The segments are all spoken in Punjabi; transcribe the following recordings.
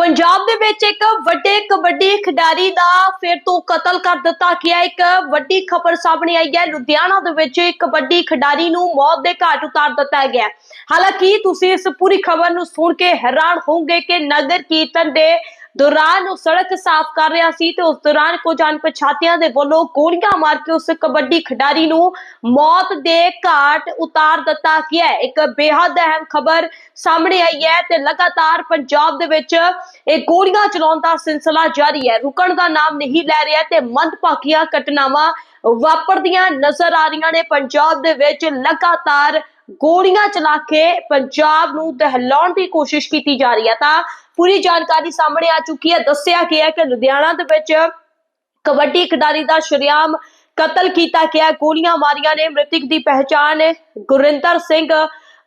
ਪੰਜਾਬ ਦੇ ਵਿੱਚ ਇੱਕ ਵੱਡੇ ਕਬੱਡੀ ਖਿਡਾਰੀ ਦਾ ਫਿਰ ਤੋਂ ਕਤਲ ਕਰ ਦਿੱਤਾ ਗਿਆ। ਇੱਕ ਵੱਡੀ ਖਬਰ ਸਾਹਮਣੇ ਆਈ ਹੈ। ਲੁਧਿਆਣਾ ਦੇ ਵਿੱਚ ਕਬੱਡੀ ਖਿਡਾਰੀ ਨੂੰ ਮੌਤ ਦੇ ਘਾਟ ਉਤਾਰ ਦਿੱਤਾ ਗਿਆ। ਹਾਲਾਂਕਿ ਤੁਸੀਂ ਇਸ ਪੂਰੀ ਖਬਰ ਨੂੰ ਸੁਣ ਕੇ ਹੈਰਾਨ ਹੋਵੋਗੇ ਕਿ ਨਗਰ ਕੀਰਤਨ ਦੇ ਦੌਰਾਨ ਉਹ ਸੜਕ ਸਾਫ਼ ਕਰ ਰਿਹਾ ਸੀ ਤੇ ਉਸ ਦੌਰਾਨ ਕੁਝ ਅਣਪਛਾਤਿਆਂ ਦੇ ਵੱਲੋਂ ਗੋਲੀਆਂ ਮਾਰ ਕੇ ਉਸ ਕਬੱਡੀ ਖਿਡਾਰੀ ਨੂੰ ਮੌਤ ਦੇ ਘਾਟ ਉਤਾਰ ਦਿੱਤਾ ਗਿਆ ਹੈ। ਇੱਕ ਬੇहद ਅਹਿਮ ਖਬਰ ਸਾਹਮਣੇ ਆਈ ਹੈ ਤੇ ਲਗਾਤਾਰ ਪੰਜਾਬ ਦੇ ਵਿੱਚ ਇਹ ਗੋਲੀਆਂ ਚਲਾਉਣ ਦਾ ਸਿਲਸਿਲਾ ਜਾਰੀ ਹੈ ਰੁਕਣ ਦਾ ਨਾਮ ਨਹੀਂ ਲੈ ਰਿਹਾ ਤੇ ਮੰਦਭਾਗੀਆਂ ਘਟਨਾਵਾਂ ਵਾਪਰਦੀਆਂ ਨਜ਼ਰ ਆ ਰਹੀਆਂ ਨੇ ਪੰਜਾਬ ਦੇ ਵਿੱਚ ਲਗਾਤਾਰ ਗੋਲੀਆਂ ਚਲਾ ਕੇ ਪੰਜਾਬ ਨੂੰ ਦਹਿਲਾਉਣ ਦੀ ਕੋਸ਼ਿਸ਼ ਕੀਤੀ ਜਾ ਰਹੀ ਹੈ। ਤਾਂ ਪੂਰੀ ਜਾਣਕਾਰੀ ਸਾਹਮਣੇ ਆ ਚੁੱਕੀ ਹੈ। ਦੱਸਿਆ ਗਿਆ ਹੈ ਕਿ ਲੁਧਿਆਣਾ ਦੇ ਵਿੱਚ ਕਬੱਡੀ ਖਿਡਾਰੀ ਦਾ ਸ਼ਰੇਆਮ ਕਤਲ ਕੀਤਾ ਗਿਆ ਗੋਲੀਆਂ ਮਾਰੀਆਂ ਨੇ। ਮ੍ਰਿਤਕ ਦੀ ਪਹਿਚਾਣ ਗੁਰਿੰਦਰ ਸਿੰਘ,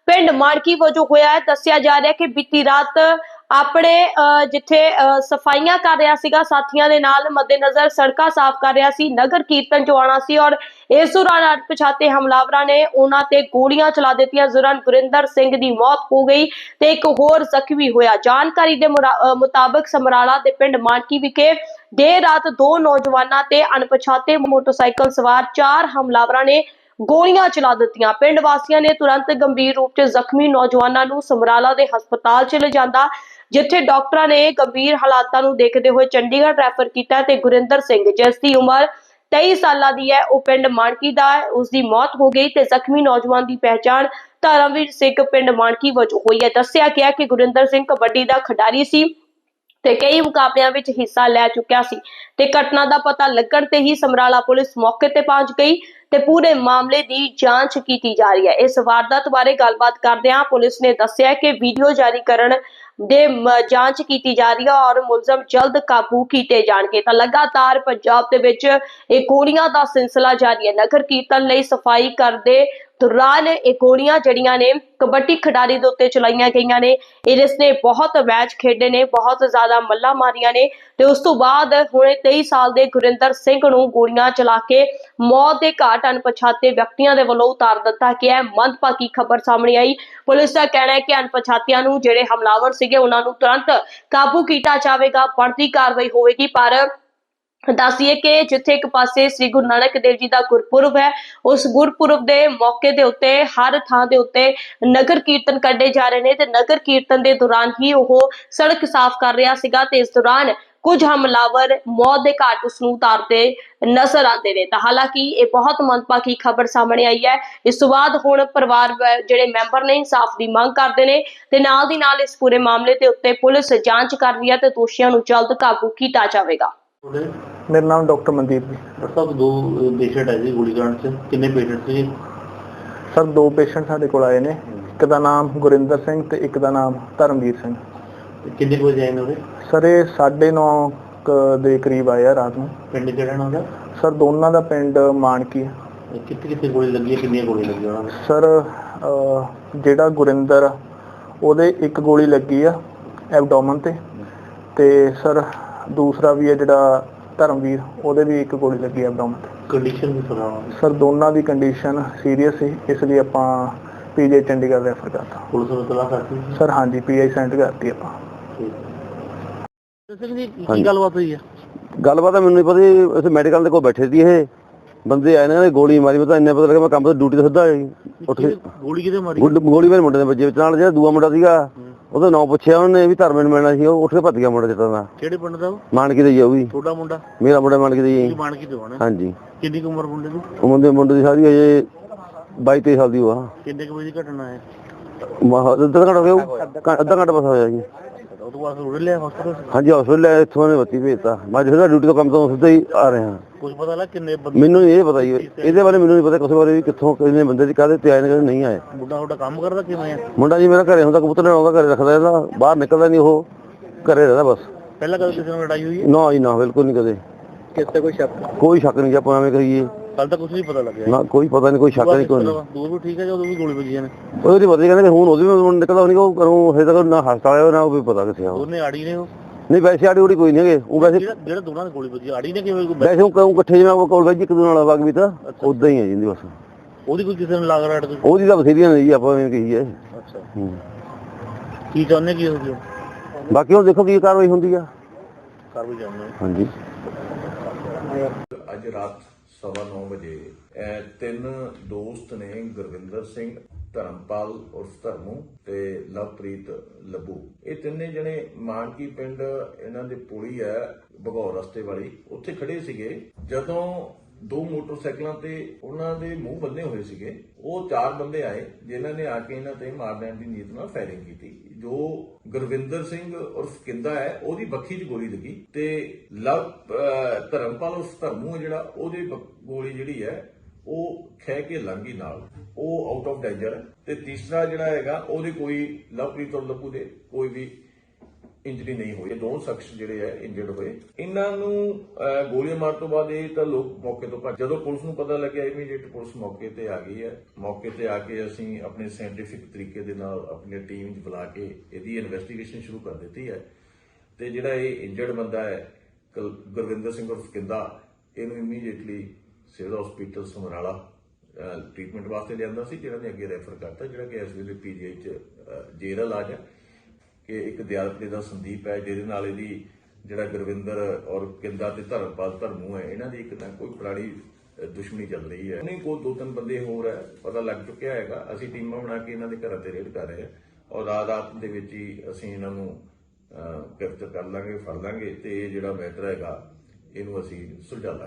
ਪਿੰਡ ਮਾਨਕੀ ਵਜੋਂ ਹੋਇਆ ਹੈ। ਦੱਸਿਆ ਜਾ ਰਿਹਾ ਹੈ ਕਿ ਬੀਤੀ ਰਾਤ ਆਪਣੇ ਜਿੱਥੇ ਸਫਾਈਆਂ ਕਰ ਰਿਹਾ ਸੀਗਾ, ਸਾਥੀਆਂ ਦੇ ਨਾਲ ਮੱਦੇਨਜ਼ਰ ਸੜਕਾਂ ਸਾਫ਼ ਕਰ ਰਿਹਾ ਸੀ, ਨਗਰ ਕੀਰਤਨ ਜੋ ਆਉਣਾ ਸੀ ਔਰ ਇਸ ਦੌਰਾਨ ਅਣਪਛਾਤੇ ਹਮਲਾਵਰਾਂ ਨੇ ਉਹਨਾਂ ਤੇ ਗੋਲੀਆਂ ਚਲਾ ਦਿੱਤੀਆਂ। ਇਸ ਦੌਰਾਨ ਗੁਰਿੰਦਰ ਸਿੰਘ ਦੀ ਮੌਤ ਹੋ ਗਈ ਤੇ ਇੱਕ ਹੋਰ ਜ਼ਖਮੀ ਹੋਇਆ। ਜਾਣਕਾਰੀ ਦੇ ਮੁਰਾ- ਮੁਤਾਬਕ ਸਮਰਾਲਾ ਦੇ ਪਿੰਡ ਮਾਨਕੀ ਵਿਖੇ ਦੇਰ ਰਾਤ ਦੋ ਨੌਜਵਾਨਾਂ ਤੇ ਅਣਪਛਾਤੇ ਮੋਟਰਸਾਈਕਲ ਸਵਾਰ ਚਾਰ ਹਮਲਾਵਰਾਂ ਨੇ ਗੋਲੀਆਂ ਚਲਾ ਦਿੱਤੀਆਂ। ਪਿੰਡ ਵਾਸੀਆਂ ਨੇ ਤੁਰੰਤ ਗੰਭੀਰ ਰੂਪ 'ਚ ਜ਼ਖਮੀ ਨੌਜਵਾਨਾਂ ਨੂੰ ਸਮਰਾਲਾ ਦੇ ਹਸਪਤਾਲ 'ਚ ਲਿਜਾਂਦਾ, ਜਿੱਥੇ ਡਾਕਟਰਾਂ ਨੇ ਗੰਭੀਰ ਹਾਲਾਤਾਂ ਨੂੰ ਦੇਖਦੇ ਹੋਏ ਚੰਡੀਗੜ੍ਹ ਰੈਫਰ ਕੀਤਾ ਤੇ ਗੁਰਿੰਦਰ ਸਿੰਘ, ਜਿਸ ਦੀ ਉਮਰ 23 ਸਾਲਾਂ ਦੀ ਹੈ, ਉਹ ਪਿੰਡ ਮਾਨਕੀ ਦਾ ਹੈ ਉਸ ਦੀ ਮੌਤ ਹੋ ਗਈ ਤੇ ਜ਼ਖਮੀ ਨੌਜਵਾਨ ਦੀ ਪਹਿਚਾਣ ਧਰਮਵੀਰ ਸਿੰਘ ਪਿੰਡ ਮਾਨਕੀ ਵਜੋਂ ਹੋਈ ਹੈ। ਦੱਸਿਆ ਗਿਆ ਕਿ ਗੁਰਿੰਦਰ ਸਿੰਘ ਕਬੱਡੀ ਦਾ ਖਿਡਾਰੀ ਸੀ। ਤੇ ਕਈ ਮੁਕਾਬਲਿਆਂ ਵਿੱਚ ਹਿੱਸਾ ਲੈ ਚੁੱਕਿਆ ਸੀ। ਤੇ ਘਟਨਾ ਦਾ ਪਤਾ ਲੱਗਣ ਤੇ ਹੀ ਸਮਰਾਲਾ ਪੁਲਿਸ ਮੌਕੇ ਤੇ ਪਹੁੰਚ ਗਈ ਤੇ ਪੂਰੇ ਮਾਮਲੇ ਦੀ ਜਾਂਚ ਕੀਤੀ ਜਾ ਰਹੀ ਹੈ। ਇਸ ਵਾਰਦਾਤ ਬਾਰੇ ਗੱਲਬਾਤ ਕਰਦਿਆਂ ਪੁਲਿਸ ਨੇ ਦੱਸਿਆ ਕਿ ਵੀਡੀਓ ਜਾਰੀ ਕਰਨ ਦੇ ਜਾਂਚ ਕੀਤੀ ਜਾ ਰਹੀ ਹੈ ਔਰ ਮੁਲਜ਼ਮ ਜਲਦ ਕਾਬੂ ਕੀਤੇ ਜਾਣਗੇ। ਤਾਂ ਲਗਾਤਾਰ ਪੰਜਾਬ ਦੇ ਵਿੱਚ ਇਹ ਗੋਲੀਆਂ ਦਾ ਸਿਲਸਿਲਾ ਜਾਰੀ ਹੈ। ਨਗਰ ਕੀਰਤਨ ਲਈ ਸਫ਼ਾਈ ਕਰਦੇ ਦੌਰਾਨ ਇਹ ਗੋਲੀਆਂ ਜੜੀਆਂ ਨੇ ਕਬੱਡੀ ਖਿਡਾਰੀ ਦੇ ਉੱਤੇ ਚਲਾਈਆਂ ਗਈਆਂ ਨੇ। ਇਰਿਸ ਨੇ ਬਹੁਤ ਮੈਚ ਖੇਡੇ ਨੇ, ਬਹੁਤ ਜ਼ਿਆਦਾ ਮੱਲਾਂ ਮਾਰੀਆਂ ਨੇ ਤੇ ਉਸ ਤੋਂ ਬਾਅਦ ਹੁਣੇ 23 ਸਾਲ ਦੇ ਗੁਰਿੰਦਰ ਸਿੰਘ ਨੂੰ ਗੋਲੀਆਂ ਚਲਾ ਕੇ ਮੌਤ ਦੇ ਘਾਟ ਅਣਪਛਾਤੇ ਵਿਅਕਤੀਆਂ ਦੇ ਵੱਲੋਂ ਉਤਾਰ ਦਿੱਤਾ ਗਿਆ ਹੈ। ਮੰਦਭਾਗੀ ਖਬਰ ਸਾਹਮਣੇ ਆਈ। ਪੁਲਿਸ ਦਾ ਕਹਿਣਾ ਹੈ ਕਿ ਅਣਪਛਾਤਿਆਂ ਨੂੰ ਜਿਹੜੇ ਹਮਲਾਵਰ ਸੀਗੇ, ਉਹਨਾਂ ਨੂੰ ਤੁਰੰਤ ਕਾਬੂ ਕੀਤਾ ਜਾਵੇਗਾ, ਬਣਦੀ ਕਾਰਵਾਈ ਹੋਵੇਗੀ, ਪਰ ਦੱਸੀਏ ਕਿ ਜਿੱਥੇ ਇੱਕ ਪਾਸੇ ਸ੍ਰੀ ਗੁਰੂ ਨਾਨਕ ਦੇਵ ਜੀ ਦਾ ਗੁਰਪੁਰਬ ਹੈ, ਉਸ ਗੁਰਪੁਰਬ ਦੇ ਮੌਕੇ ਦੇ ਉੱਤੇ ਹਰ ਥਾਂ ਦੇ ਉੱਤੇ ਨਗਰ ਕੀਰਤਨ ਕੱਢੇ ਜਾ ਰਹੇ ਨੇ ਤੇ ਨਗਰ ਕੀਰਤਨ ਦੇ ਦੌਰਾਨ ਹੀ ਉਹ ਸੜਕ ਸਾਫ਼ ਕਰ ਰਿਹਾ ਸੀਗਾ ਤੇ ਇਸ ਦੌਰਾਨ ਕੁਝ ਹਮਲਾਵਰ ਮੌਤ ਦੇ ਘਾਟ ਉਸ ਨੂੰ ਉਤਾਰਦੇ ਨਜ਼ਰ ਆਉਂਦੇ ਨੇ। ਤਾਂ ਹਾਲਾਂਕਿ ਇਹ ਬਹੁਤ ਮੰਦਭਾਗੀ ਖਬਰ ਸਾਹਮਣੇ ਆਈ ਹੈ। ਇਸ ਤੋਂ ਬਾਅਦ ਹੁਣ ਪਰਿਵਾਰ ਜਿਹੜੇ ਮੈਂਬਰ ਨੇ ਇਨਸਾਫ ਦੀ ਮੰਗ ਕਰਦੇ ਨੇ ਤੇ ਨਾਲ ਦੀ ਨਾਲ ਇਸ ਪੂਰੇ ਮਾਮਲੇ ਦੇ ਉੱਤੇ ਪੁਲਿਸ ਜਾਂਚ ਕਰ ਰਹੀ ਹੈ ਤੇ ਦੋਸ਼ੀਆਂ ਨੂੰ ਜਲਦ ਕਾਬੂ ਕੀਤਾ ਜਾਵੇਗਾ। ਮੇਰਾ ਨਾਮ ਡਾਕਟਰ ਮਨਦੀਪ ਜੀ। ਡਾਕਟਰ ਸਾਹਿਬ ਦੋ ਪੇਸ਼ੈਂਟ ਹੈ ਜੀ ਗੋਲੀकांड ਚ। ਕਿੰਨੇ ਪੇਸ਼ੈਂਟ ਸੀ ਸਰ ਦੋ ਪੇਸ਼ੈਂਟ ਸਾਡੇ ਕੋਲ ਆਏ ਨੇ। ਇੱਕ ਦਾ ਨਾਮ ਗੁਰਿੰਦਰ ਸਿੰਘ ਤੇ ਇੱਕ ਦਾ ਨਾਮ ਧਰਮਵੀਰ ਸਿੰਘ। ਕਿੰਨੇ ਕੁ ਵਜੇ ਆਏ ਨੇ ਉਹਦੇ ਸਰ ਇਹ 9:30 ਦੇ ਕਰੀਬ ਆਏ ਆ ਰਾਤ ਨੂੰ। ਪਿੰਡ ਕਿਹੜਾ ਨਾ ਉਹਦਾ ਸਰ ਦੋਨਾਂ ਦਾ ਪਿੰਡ ਮਾਨਕੀ ਕਿੱਥੇ ਕਿੱਥੇ ਗੋਲੀ ਲੱਗੀ ਹੈ? ਕਿੰਨੀਆਂ ਗੋਲੀ ਲੱਗੀਆਂ ਉਹਨਾਂ ਨੂੰ? ਸਰ ਜਿਹੜਾ ਗੁਰਿੰਦਰ ਉਹਦੇ ਇੱਕ ਗੋਲੀ ਲੱਗੀ ਆ ਐਬਡੋਮਨ ਤੇ। ਤੇ ਸਰ ਦੂਸਰਾ ਵੀ ਹੈ ਜਿਹੜਾ ਧਰਮਵੀਰ ਉਹਦੇ ਵੀ ਇੱਕ ਗੋਲੀ ਲੱਗੀ ਐਬਡੋਮਨ ਤੇ। ਕੰਡੀਸ਼ਨ ਵੀ ਸੁਣਾਓ। ਸਰ ਦੋਨਾਂ ਦੀ ਕੰਡੀਸ਼ਨ ਸੀਰੀਅਸ ਸੀ ਇਸ ਲਈ ਆਪਾਂ ਪੀਜੀ ਚੰਡੀਗੜ੍ਹ ਰੈਫਰ ਕਰਤਾ। ਪੁਲਿਸ ਨੂੰ ਤਲਾਸ਼ ਕਰਤੀ ਸਰ ਹਾਂਜੀ ਪੀਆਈ ਸੈਂਟ ਕਰਤੀ ਆਪਾਂ। ਸਿੰਘ ਜੀ ਕੀ ਗੱਲਬਾਤ ਹੋਈ ਹੈ? ਗੱਲਬਾਤ ਤਾਂ ਮੈਨੂੰ ਨਹੀਂ ਪਤਾ ਇੱਥੇ ਮੈਡੀਕਲ ਦੇ ਕੋਲ ਬੈਠੇ ਸੀ ਇਹ। ਬੰਦੇ ਆਏ ਨੇ ਗੋਲੀ ਮਾਰੀ ਮੈਂ ਤਾਂ ਇੰਨੇ ਪਤਾ ਲੱਗਾ ਮੈਂ ਕੰਮ ਤੋਂ ਡਿਊਟੀ ਤੋਂ ਸਿੱਧਾ। ਉੱਠ ਕੇ ਗੋਲੀ ਕਿਤੇ ਮਾਰੀ? ਗੋਲੀ ਮੇਰੇ ਮੁੰਡੇ ਦੇ ਵਿੱਚ ਨਾਲ ਜਿਹੜਾ ਦੂਆ ਮੁੰਡਾ ਸੀਗਾ। ਉਹਦਾ ਨਾਂ ਪੁੱਛਿਆ ਉਹਨੇ ਵੀ ਧਰਮੇ ਨੂੰ ਮਿਲਣਾ ਸੀ ਉਹ ਉੱਠ ਕੇ ਭੱਜ ਗਿਆ ਮੁੰਡਾ ਜਿੱਤਾਂ ਦਾ। ਕਿਹੜੇ ਪਿੰਡ ਦਾ ਉਹ? ਮਾਨਕੀ ਦੇ ਜੀ ਉਹ ਵੀ। ਤੁਹਾਡਾ ਮੁੰਡਾ? ਮੇਰਾ ਮੁੰਡਾ ਮਾਨਕੀ ਦੇ ਕੀ ਜੀ। ਮਾਨ ਕੀ ਦਿਵਾਣਾ ਹਾਂਜੀ। ਕਿੰਨੀ ਕੁ ਉਮਰ ਮੁੰਡੇ ਦੀ? ਉਹ ਮੁੰਡੇ ਮੁੰਡੇ ਦੀ ਸਾਰੀ ਅਜੇ 22 23 ਸਾਲ ਦੀ ਉਹ ਆ। ਕਿੰਨੇ ਕੁ ਵਜੇ ਦੀ ਘਟਨਾ ਹੈ? ਮਾ- ਅੱਧਾ ਘੰਟਾ ਹੋ ਗਿਆ ਉਹ? ਘੰ- ਅੱਧਾ ਘੰਟਾ ਬਸ ਹੋਇਆ ਜੀ। ਉਹ ਤੋਂ ਬਾਅਦ ਉੜ ਲਿਆ ਹਸਪਤਾਲ ਹਾਂਜੀ ਹਸਪੀਟਲ ਇੱਥੋਂ ਨੇ ਬੱਤੀ ਭੇਜਤਾ ਮੈਂ ਜਿਹੜਾ ਡਿਊਟੀ ਤੋਂ ਕੰਮ ਤੋਂ ਸਿੱਧਾ ਹੀ ਆ ਰਿਹਾ। ਕੁਝ ਪਤਾ ਲੱਗ ਕਿੰਨੇ ਬੰਦੇ ਮੈਨੂੰ ਨਹੀਂ ਇਹ ਪਤਾ ਜੀ ਇਹਦੇ ਬਾਰੇ ਮੈਨੂੰ ਨਹੀਂ ਪਤਾ ਕਿਸੇ ਬਾਰੇ ਵੀ ਕਿੱਥੋਂ ਕਿੰਨੇ ਬੰਦੇ ਦੀ ਕਾਹਦੇ ਤੇ ਆਏ ਨੇ ਨਹੀਂ ਆਏ। ਮੁੰਡਾ ਤੁਹਾਡਾ ਕੰਮ ਕਰਦਾ ਕਿਵੇਂ ਆ? ਮੁੰਡਾ ਜੀ ਮੇਰਾ ਘਰੇ ਹੁੰਦਾ ਕਬੂਤਰ ਲੈਣ ਘਰੇ ਰੱਖਦਾ ਇਹਦਾ ਬਾਹਰ ਨਿਕਲਦਾ ਨਹੀਂ ਉਹ ਘਰੇ ਰਹਿੰਦਾ ਬਸ। ਪਹਿਲਾਂ ਕਦੇ ਕਿਸੇ ਨਾਲ ਲੜਾਈ ਹੋਈ ਹੈ? ਨਾ ਜੀ ਨਾ ਬਿਲਕੁਲ ਨਹੀਂ ਕਦੇ। ਕਿਸੇ ਕੋਈ ਸ਼ੱਕ? ਕੋਈ ਸ਼ੱਕ ਨਹੀਂ ਜੀ ਆਪਾਂ ਐਵੇਂ ਕਹੀਏ। ਕੱਲ ਤਾਂ ਕੁਝ ਨਹੀਂ ਪਤਾ ਲੱਗਿਆ। ਨਾ ਕੋਈ ਪਤਾ ਨਹੀਂ ਕੋਈ ਸ਼ੱਕ ਨਹੀਂ ਕੋਈ ਨਹੀਂ। ਦੂਰ ਵੀ ਠੀਕ ਹੈ ਜਦੋਂ ਵੀ ਗੋਲੀ ਵੱਜੀਆਂ ਨੇ। ਉਹਦੀ ਹੀ ਕਹਿੰਦੇ ਹੁਣ ਉਹਦੀ ਵੀ ਨਿਕਲਦਾ ਨਹੀਂ ਉਹ ਕਰੂੰ ਹਜੇ ਤੱਕ ਨਾ ਹਸਪਤਾਲ ਆਇਆ ਨਾ ਉਹ ਵੀ ਪਤਾ ਕਿੱਥੇ ਆ। ਦੋਨੇ ਆੜੀ ਨੇ ਉਹ। ਨਹੀਂ ਵੈਸੇ ਆੜੀ ਉੜੀ ਕੋਈ ਨਹੀਂ ਹੈਗੇ। ਉਹ ਵੈਸੇ ਜਿਹੜਾ ਜਿਹੜਾ ਦੋਨਾਂ ਦੀ ਗੋਲੀ ਵੱਜੀ ਆੜੀ ਨੇ ਕਿਵੇਂ ਕੋਈ ਵੈਸੇ ਉਹ ਕਹੂੰ ਇਕੱਠੇ ਜਿਵੇਂ ਉਹ ਕੋਲ ਵੈਜ ਇੱਕ ਦੂਜੇ ਨਾਲ ਵਗ ਵੀ ਤਾਂ ਉਦਾਂ ਹੀ ਹੈ ਜਿੰਦੀ ਬਸ। ਉਹਦੀ ਕੋਈ ਕਿਸੇ ਨੂੰ ਲੱਗ ਰਿਹਾ ਕੋਈ? ਉਹਦੀ ਤਾਂ ਬਥੇਰੀਆਂ ਨੇ ਜੀ ਆਪਾਂ ਐਵੇਂ ਕਹੀਏ ਅੱਛਾ। ਕੀ ਚਾਹੁੰਦੇ ਕੀ ਹੋ ਗਿਆ? ਬਾਕੀ ਹੁਣ ਦੇਖੋ ਕੀ ਕਾਰਵਾਈ ਹੁੰਦੀ ਆ। ਕਾਰਵਾਈ ਜਾਣਨੀ ਹਾਂਜੀ। ਅੱਜ ਰਾਤ ਸਵਾ ਨੌ ਵਜੇ ਇਹ ਤਿੰਨ ਦੋਸਤ ਨੇ ਗੁਰਵਿੰਦਰ ਸਿੰਘ ਧਰਮਪਾਲ ਉਰਫ ਧਰਮੂ ਤੇ ਲਵਪ੍ਰੀਤ ਲੱਭੂ। ਇਹ ਤਿੰਨੇ ਜਣੇ ਮਾਨਕੀ ਪਿੰਡ ਇਹਨਾਂ ਦੇ ਪੁਲੀ ਹੈ, ਭਗੌਰ ਰਸਤੇ ਵਾਲੀ। ਉੱਥੇ ਖੜੇ ਸੀਗੇ। ਜਦੋਂ ਦੋ ਮੋਟਰਸਾਈਕਲਾਂ ਤੇ ਉਹਨਾਂ ਦੇ ਮੂੰਹ ਬੰਨੇ ਹੋਏ ਸੀਗੇ, ਉਹ ਚਾਰ ਬੰਦੇ ਆਏ, ਜਿਨ੍ਹਾਂ ਨੇ ਆ ਕੇ ਇਹਨਾਂ ਤੇ ਮਾਰ ਲੈਣ ਦੀ ਨੀਤ ਨਾਲ ਫਾਇਰਿੰਗ ਕੀਤੀ। ਜੋ ਗੁਰਵਿੰਦਰ ਸਿੰਘ ਉਰਫ ਕਿੰਦਾ ਹੈ, ਉਹਦੀ ਬੱਖੀ 'ਚ ਗੋਲੀ ਲੱਗੀ ਤੇ ਲਵ ਧਰਮਪਾਲ ਉਰਫ ਧਰਮੂ ਜਿਹੜਾ, ਉਹਦੇ ਗੋਲੀ ਜਿਹੜੀ ਹੈ ਉਹ ਖਹਿ ਕੇ ਲੰਗੀ ਨਾਲ। ਉਹ ਆਊਟ ਆਫ ਡੇਂਜਰ ਤੇ ਤੀਸਰਾ ਜਿਹੜਾ ਹੈਗਾ, ਉਹਦੇ ਕੋਈ ਲਵਪ੍ਰੀਤ ਔਰ ਲੱਭੂ ਦੇ ਕੋਈ ਵੀ ਇੰਜਰੀ ਨਹੀਂ ਹੋਈ। ਦੋ ਸ਼ਖਸ ਜਿਹੜੇ ਹੈ ਇੰਜਰਡ ਹੋਏ। ਇਹਨਾਂ ਨੂੰ ਗੋਲੀ ਮਾਰ ਤੋਂ ਬਾਅਦ ਇਹ ਤਾਂ ਲੋਕ ਮੌਕੇ ਤੋਂ ਭੱਜ ਜਦੋਂ ਪੁਲਿਸ ਨੂੰ ਪਤਾ ਲੱਗਿਆ ਇਮੀਡੀਏਟ ਪੁਲਿਸ ਮੌਕੇ ਤੇ ਆ ਗਈ ਹੈ। ਮੌਕੇ ਤੇ ਆ ਕੇ ਅਸੀਂ ਆਪਣੇ ਸਾਇੰਟੀਫਿਕ ਤਰੀਕੇ ਦੇ ਨਾਲ ਆਪਣੀ ਟੀਮ ਬੁਲਾ ਕੇ ਇਹਦੀ ਇਨਵੈਸਟੀਗੇਸ਼ਨ ਸ਼ੁਰੂ ਕਰ ਦਿੱਤੀ ਹੈ। ਤੇ ਜਿਹੜਾ ਇਹ ਇੰਜਰਡ ਬੰਦਾ ਹੈ ਗੁਰਵਿੰਦਰ ਸਿੰਘ ਉਰਫ ਕਿੰਦਾ ਇਹਨੂੰ immediately civil hospital Samrala treatment ਵਾਸਤੇ ਲਿਆਂਦਾ ਸੀ ਜਿਹੜਾ ਨੇ ਅੱਗੇ ਰੈਫਰ ਕਰਤਾ ਜਿਹੜਾ ਕਿ ਇਸ ਵੇਲੇ ਪੀਜੀਆਈ ਚ ਅਹ, ਜੇਰ ਇਲਾਜ ਹੈ। ਕਿ ਇੱਕ ਦਿਆਲਪੇ ਦਾ ਸੰਦੀਪ ਹੈ ਜਿਹਦੇ ਨਾਲ ਇਹਦੀ ਜਿਹੜਾ ਗੁਰਵਿੰਦਰ ਔਰ ਕਿੰਦਾ ਤੇ ਧਰਮਪਾਲ ਧਰਮੂ ਹੈ ਇਹਨਾਂ ਦੀ ਇੱਕ ਤਾਂ ਕੋਈ ਪੁਰਾਣੀ ਦੁਸ਼ਮਣੀ ਚੱਲ ਰਹੀ ਹੈ। ਨਹੀਂ ਕੋਈ ਦੋ ਤਿੰਨ ਬੰਦੇ ਹੋਰ ਹੈ ਪਤਾ ਲੱਗ ਚੁੱਕਿਆ ਹੈਗਾ। ਅਸੀਂ ਟੀਮਾਂ ਬਣਾ ਕੇ ਇਹਨਾਂ ਦੇ ਘਰਾਂ ਤੇ ਰੇਡ ਕਰ ਰਹੇ ਹਾਂ ਔਰ ਰਾਤ ਰਾਤ ਦੇ ਵਿੱਚ ਹੀ ਅਸੀਂ ਇਹਨਾਂ ਨੂੰ ਅਹ, ਗ੍ਰਿਫਤਾਰ ਕਰ ਲਾਂਗੇ ਫੜ ਲਾਂਗੇ ਤੇ ਇਹ ਜਿਹੜਾ ਮੈਟਰ ਹੈਗਾ ਇਹਨੂੰ ਅਸੀਂ ਸੁਲਝਾ ਲਾਂਗੇ।